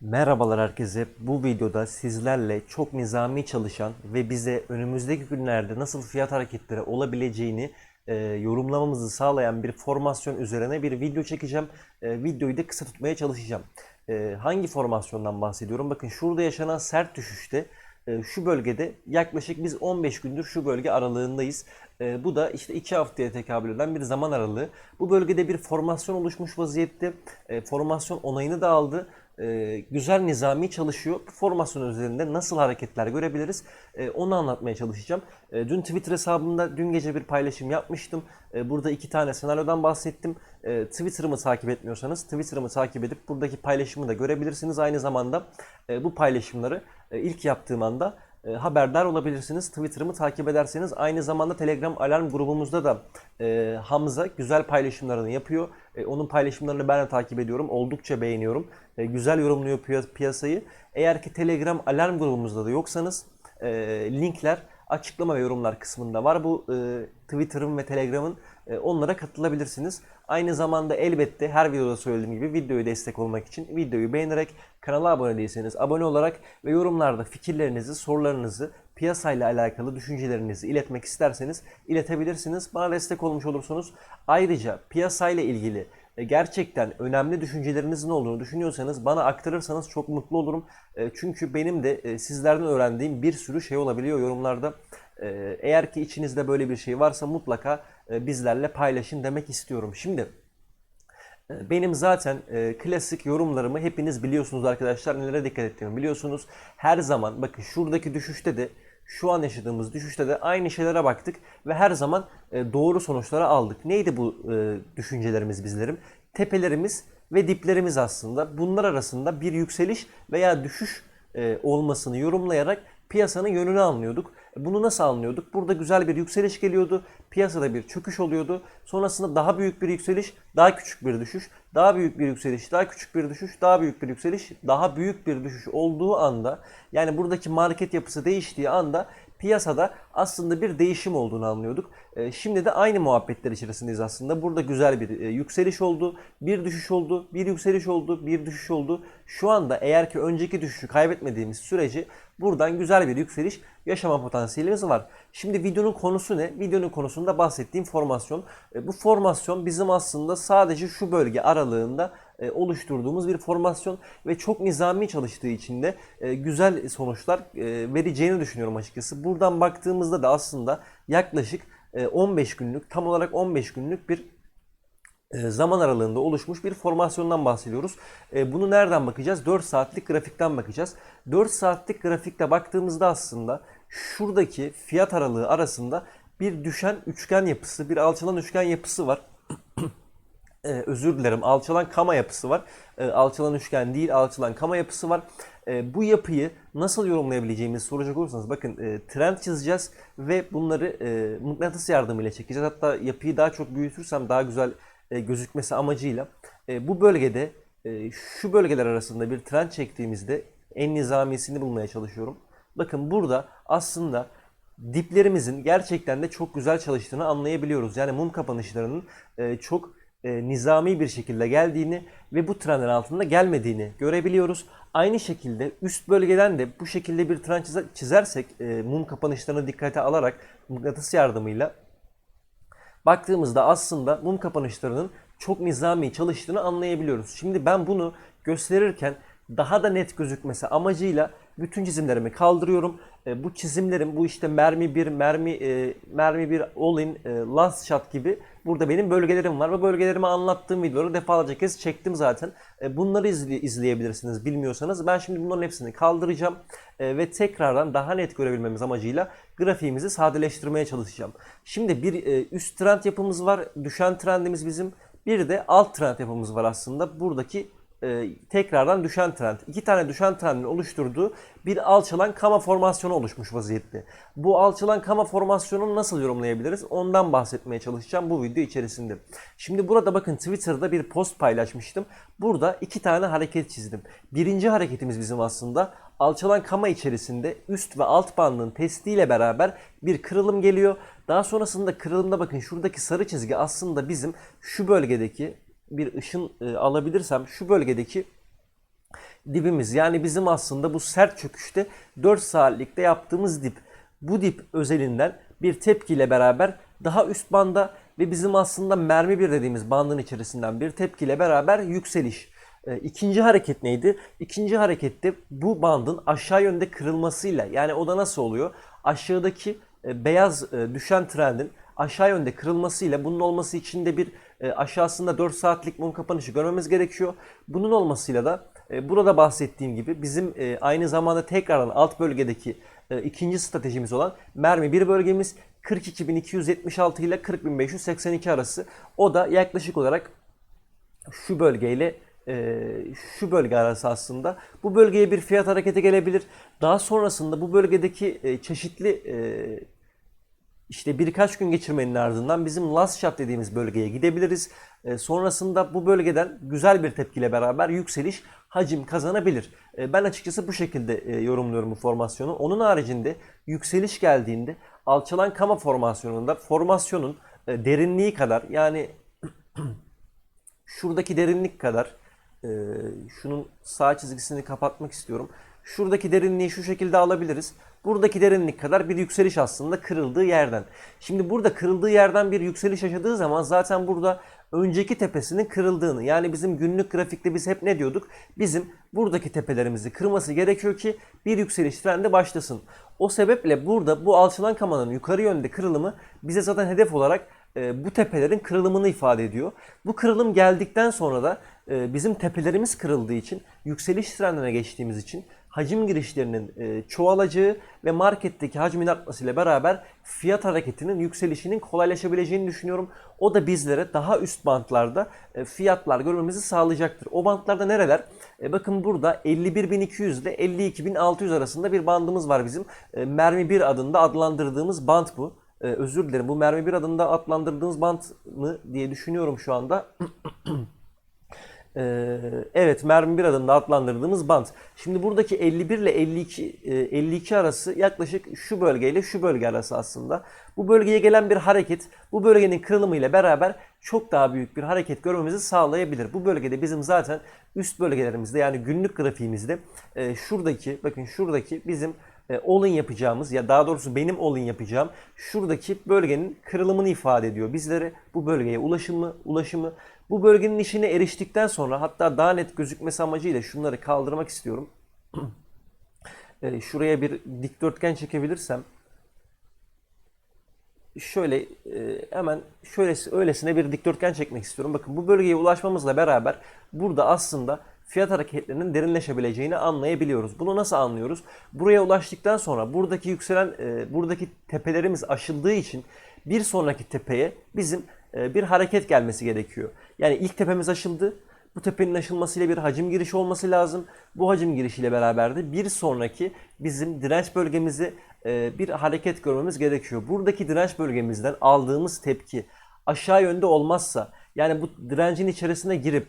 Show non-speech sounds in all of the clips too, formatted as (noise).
Merhabalar herkese. Bu videoda sizlerle çok nizami çalışan ve bize önümüzdeki günlerde nasıl fiyat hareketleri olabileceğini e, yorumlamamızı sağlayan bir formasyon üzerine bir video çekeceğim. E, videoyu da kısa tutmaya çalışacağım. E, hangi formasyondan bahsediyorum? Bakın şurada yaşanan sert düşüşte e, şu bölgede yaklaşık biz 15 gündür şu bölge aralığındayız. E, bu da işte 2 haftaya tekabül eden bir zaman aralığı. Bu bölgede bir formasyon oluşmuş vaziyette. E, formasyon onayını da aldı. E, güzel nizami çalışıyor. Formasyon üzerinde nasıl hareketler görebiliriz? E, onu anlatmaya çalışacağım. E, dün Twitter hesabımda dün gece bir paylaşım yapmıştım. E, burada iki tane senaryodan bahsettim. E, Twitter'ımı takip etmiyorsanız Twitter'ımı takip edip buradaki paylaşımı da görebilirsiniz. Aynı zamanda e, bu paylaşımları e, ilk yaptığım anda e, haberdar olabilirsiniz. Twitter'ımı takip ederseniz aynı zamanda Telegram alarm grubumuzda da e, Hamza güzel paylaşımlarını yapıyor. E, onun paylaşımlarını ben de takip ediyorum. Oldukça beğeniyorum. E, güzel yorumluyor piya- piyasayı. Eğer ki Telegram alarm grubumuzda da yoksanız e, linkler açıklama ve yorumlar kısmında var. Bu e, Twitter'ın ve Telegram'ın e, onlara katılabilirsiniz. Aynı zamanda elbette her videoda söylediğim gibi videoyu destek olmak için videoyu beğenerek kanala abone değilseniz abone olarak ve yorumlarda fikirlerinizi, sorularınızı, piyasayla alakalı düşüncelerinizi iletmek isterseniz iletebilirsiniz. Bana destek olmuş olursunuz. Ayrıca piyasayla ilgili gerçekten önemli düşüncelerinizin olduğunu düşünüyorsanız bana aktarırsanız çok mutlu olurum. E, Çünkü benim de e, sizlerden öğrendiğim bir sürü şey olabiliyor yorumlarda. E, Eğer ki içinizde böyle bir şey varsa mutlaka e, bizlerle paylaşın demek istiyorum. Şimdi e, benim zaten e, klasik yorumlarımı hepiniz biliyorsunuz arkadaşlar. Nelere dikkat ettiğimi biliyorsunuz. Her zaman bakın şuradaki düşüşte de şu an yaşadığımız düşüşte de aynı şeylere baktık ve her zaman e, doğru sonuçları aldık. Neydi bu e, düşüncelerimiz bizlerim? Tepelerimiz ve diplerimiz aslında. Bunlar arasında bir yükseliş veya düşüş e, olmasını yorumlayarak piyasanın yönünü anlıyorduk. Bunu nasıl anlıyorduk? Burada güzel bir yükseliş geliyordu. Piyasada bir çöküş oluyordu. Sonrasında daha büyük bir yükseliş, daha küçük bir düşüş, daha büyük bir yükseliş, daha küçük bir düşüş, daha büyük bir yükseliş, daha büyük bir düşüş olduğu anda yani buradaki market yapısı değiştiği anda piyasada aslında bir değişim olduğunu anlıyorduk. E, Şimdi de aynı muhabbetler içerisindeyiz aslında. Burada güzel bir e, yükseliş oldu, bir düşüş oldu, bir yükseliş oldu, bir düşüş oldu. Şu anda eğer ki önceki düşüşü kaybetmediğimiz sürece buradan güzel bir yükseliş yaşama potansiyelimiz var. Şimdi videonun konusu ne? Videonun konusunda bahsettiğim formasyon. E, Bu formasyon bizim aslında sadece şu bölge aralığında e, oluşturduğumuz bir formasyon ve çok nizami çalıştığı için de e, güzel sonuçlar vereceğini düşünüyorum açıkçası. Buradan baktığımızda da aslında yaklaşık e, 15 günlük, tam olarak 15 günlük bir zaman aralığında oluşmuş bir formasyondan bahsediyoruz. E, Bunu nereden bakacağız? 4 saatlik grafikten bakacağız. 4 saatlik grafikte baktığımızda aslında şuradaki fiyat aralığı arasında bir düşen üçgen yapısı, bir alçalan üçgen yapısı var. Ee, özür dilerim alçalan kama yapısı var. Ee, alçalan üçgen değil alçalan kama yapısı var. Ee, bu yapıyı nasıl yorumlayabileceğimizi soracak olursanız bakın e, trend çizeceğiz ve bunları e, mıknatıs yardımıyla çekeceğiz. Hatta yapıyı daha çok büyütürsem daha güzel e, gözükmesi amacıyla e, bu bölgede e, şu bölgeler arasında bir trend çektiğimizde en nizamisini bulmaya çalışıyorum. Bakın burada aslında diplerimizin gerçekten de çok güzel çalıştığını anlayabiliyoruz. Yani mum kapanışlarının çok nizami bir şekilde geldiğini ve bu trendin altında gelmediğini görebiliyoruz. Aynı şekilde üst bölgeden de bu şekilde bir çize- çizersek e, mum kapanışlarını dikkate alarak mıknatıs yardımıyla baktığımızda aslında mum kapanışlarının çok nizami çalıştığını anlayabiliyoruz. Şimdi ben bunu gösterirken daha da net gözükmesi amacıyla bütün çizimlerimi kaldırıyorum. E, bu çizimlerim bu işte mermi 1, mermi e, mermi 1 all in, e, last shot gibi burada benim bölgelerim var. Bu bölgelerimi anlattığım videoları defalarca kez çektim zaten. Bunları izle- izleyebilirsiniz bilmiyorsanız. Ben şimdi bunların hepsini kaldıracağım ve tekrardan daha net görebilmemiz amacıyla grafiğimizi sadeleştirmeye çalışacağım. Şimdi bir üst trend yapımız var. Düşen trendimiz bizim. Bir de alt trend yapımız var aslında. Buradaki e, tekrardan düşen trend. İki tane düşen trendin oluşturduğu bir alçalan kama formasyonu oluşmuş vaziyette. Bu alçalan kama formasyonunu nasıl yorumlayabiliriz? Ondan bahsetmeye çalışacağım bu video içerisinde. Şimdi burada bakın Twitter'da bir post paylaşmıştım. Burada iki tane hareket çizdim. Birinci hareketimiz bizim aslında alçalan kama içerisinde üst ve alt bandın testiyle beraber bir kırılım geliyor. Daha sonrasında kırılımda bakın şuradaki sarı çizgi aslında bizim şu bölgedeki bir ışın e, alabilirsem şu bölgedeki dibimiz. Yani bizim aslında bu sert çöküşte 4 saatlikte yaptığımız dip. Bu dip özelinden bir tepkiyle beraber daha üst banda ve bizim aslında mermi bir dediğimiz bandın içerisinden bir tepkiyle beraber yükseliş. E, İkinci hareket neydi? İkinci harekette bu bandın aşağı yönde kırılmasıyla yani o da nasıl oluyor? Aşağıdaki e, beyaz e, düşen trendin aşağı yönde kırılmasıyla bunun olması için de bir e, aşağısında 4 saatlik mum kapanışı görmemiz gerekiyor. Bunun olmasıyla da e, burada bahsettiğim gibi bizim e, aynı zamanda tekrardan alt bölgedeki e, ikinci stratejimiz olan mermi bir bölgemiz 42.276 ile 40.582 arası. O da yaklaşık olarak şu bölgeyle e, şu bölge arası aslında. Bu bölgeye bir fiyat hareketi gelebilir. Daha sonrasında bu bölgedeki e, çeşitli e, işte birkaç gün geçirmenin ardından bizim last shot dediğimiz bölgeye gidebiliriz. E, sonrasında bu bölgeden güzel bir tepkiyle beraber yükseliş hacim kazanabilir. E, ben açıkçası bu şekilde e, yorumluyorum bu formasyonu. Onun haricinde yükseliş geldiğinde alçalan kama formasyonunda formasyonun e, derinliği kadar yani (clears throat) şuradaki derinlik kadar e, şunun sağ çizgisini kapatmak istiyorum. Şuradaki derinliği şu şekilde alabiliriz. Buradaki derinlik kadar bir yükseliş aslında kırıldığı yerden. Şimdi burada kırıldığı yerden bir yükseliş yaşadığı zaman zaten burada önceki tepesinin kırıldığını yani bizim günlük grafikte biz hep ne diyorduk? Bizim buradaki tepelerimizi kırması gerekiyor ki bir yükseliş trendi başlasın. O sebeple burada bu alçalan kamanın yukarı yönde kırılımı bize zaten hedef olarak e, bu tepelerin kırılımını ifade ediyor. Bu kırılım geldikten sonra da e, bizim tepelerimiz kırıldığı için yükseliş trendine geçtiğimiz için hacim girişlerinin e, çoğalacağı ve marketteki hacmin artmasıyla beraber fiyat hareketinin yükselişinin kolaylaşabileceğini düşünüyorum. O da bizlere daha üst bantlarda e, fiyatlar görmemizi sağlayacaktır. O bantlarda nereler? E, bakın burada 51.200 ile 52.600 arasında bir bandımız var bizim. Mermi 1 adında adlandırdığımız band bu. Özür dilerim bu mermi 1 adında adlandırdığımız band mı diye düşünüyorum şu anda. (clears throat) Ee, evet mermi bir adımda adlandırdığımız bant. Şimdi buradaki 51 ile 52 52 arası yaklaşık şu bölgeyle şu bölge arası aslında. Bu bölgeye gelen bir hareket bu bölgenin kırılımı ile beraber çok daha büyük bir hareket görmemizi sağlayabilir. Bu bölgede bizim zaten üst bölgelerimizde yani günlük grafiğimizde e, şuradaki bakın şuradaki bizim e, all-in yapacağımız ya daha doğrusu benim all-in yapacağım şuradaki bölgenin kırılımını ifade ediyor. Bizlere bu bölgeye ulaşımı, ulaşımı bu bölgenin işine eriştikten sonra hatta daha net gözükmesi amacıyla şunları kaldırmak istiyorum. (clears throat) E, şuraya bir dikdörtgen çekebilirsem şöyle e, hemen şöyle öylesine bir dikdörtgen çekmek istiyorum. Bakın bu bölgeye ulaşmamızla beraber burada aslında fiyat hareketlerinin derinleşebileceğini anlayabiliyoruz. Bunu nasıl anlıyoruz? Buraya ulaştıktan sonra buradaki yükselen e, buradaki tepelerimiz aşıldığı için bir sonraki tepeye bizim e, bir hareket gelmesi gerekiyor. Yani ilk tepemiz aşıldı. Bu tepenin aşılmasıyla bir hacim girişi olması lazım. Bu hacim girişiyle beraber de bir sonraki bizim direnç bölgemizi e, bir hareket görmemiz gerekiyor. Buradaki direnç bölgemizden aldığımız tepki aşağı yönde olmazsa yani bu direncin içerisine girip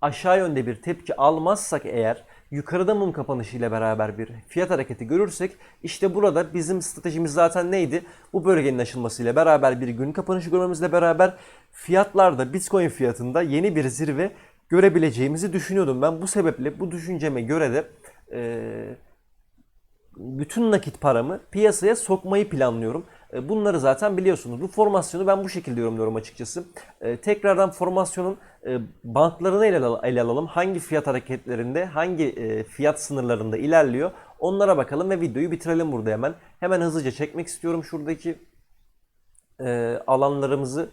aşağı yönde bir tepki almazsak eğer yukarıda mum kapanışı ile beraber bir fiyat hareketi görürsek işte burada bizim stratejimiz zaten neydi? Bu bölgenin aşılmasıyla beraber bir gün kapanışı görmemizle beraber fiyatlarda Bitcoin fiyatında yeni bir zirve görebileceğimizi düşünüyordum. Ben bu sebeple bu düşünceme göre de e, bütün nakit paramı piyasaya sokmayı planlıyorum. E, bunları zaten biliyorsunuz. Bu formasyonu ben bu şekilde yorumluyorum açıkçası. E, tekrardan formasyonun e, bantlarını ele, alalım. Hangi fiyat hareketlerinde, hangi fiyat sınırlarında ilerliyor onlara bakalım ve videoyu bitirelim burada hemen. Hemen hızlıca çekmek istiyorum şuradaki alanlarımızı.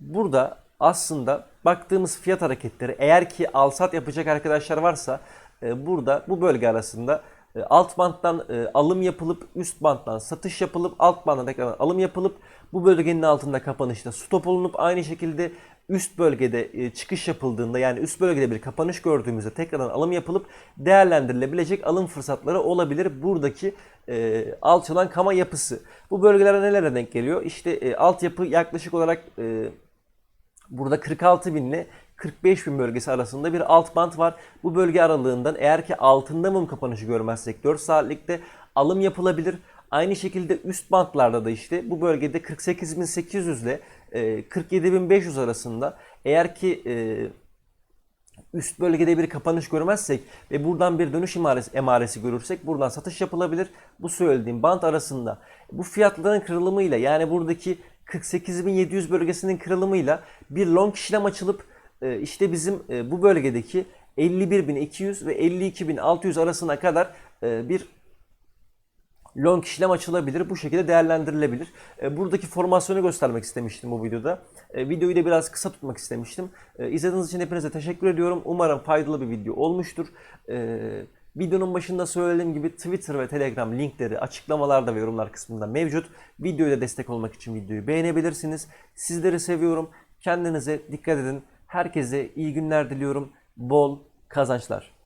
Burada aslında baktığımız fiyat hareketleri eğer ki alsat yapacak arkadaşlar varsa burada bu bölge arasında alt banttan e, alım yapılıp üst banttan satış yapılıp alt banttan tekrar alım yapılıp bu bölgenin altında kapanışta stop olunup aynı şekilde üst bölgede e, çıkış yapıldığında yani üst bölgede bir kapanış gördüğümüzde tekrardan alım yapılıp değerlendirilebilecek alım fırsatları olabilir. Buradaki e, alçalan kama yapısı. Bu bölgelere nelere denk geliyor? İşte e, altyapı yaklaşık olarak e, burada 46 bin ile 45 bin bölgesi arasında bir alt band var. Bu bölge aralığından eğer ki altında mum kapanışı görmezsek 4 saatlikte alım yapılabilir. Aynı şekilde üst bantlarda da işte bu bölgede 48.800 ile 47.500 e, arasında eğer ki üst bölgede bir kapanış görmezsek ve buradan bir dönüş emaresi, emaresi görürsek buradan satış yapılabilir. Bu söylediğim bant arasında bu fiyatların kırılımıyla yani buradaki 48.700 bölgesinin kırılımıyla bir long işlem açılıp e, işte bizim e, bu bölgedeki 51.200 ve 52.600 arasına kadar e, bir long işlem açılabilir. Bu şekilde değerlendirilebilir. E, Buradaki formasyonu göstermek istemiştim bu videoda. Videoyu da biraz kısa tutmak istemiştim. İzlediğiniz için hepinize teşekkür ediyorum. Umarım faydalı bir video olmuştur. Videonun başında söylediğim gibi Twitter ve Telegram linkleri açıklamalarda ve yorumlar kısmında mevcut. Videoya destek olmak için videoyu beğenebilirsiniz. Sizleri seviyorum. Kendinize dikkat edin. Herkese iyi günler diliyorum. Bol kazançlar.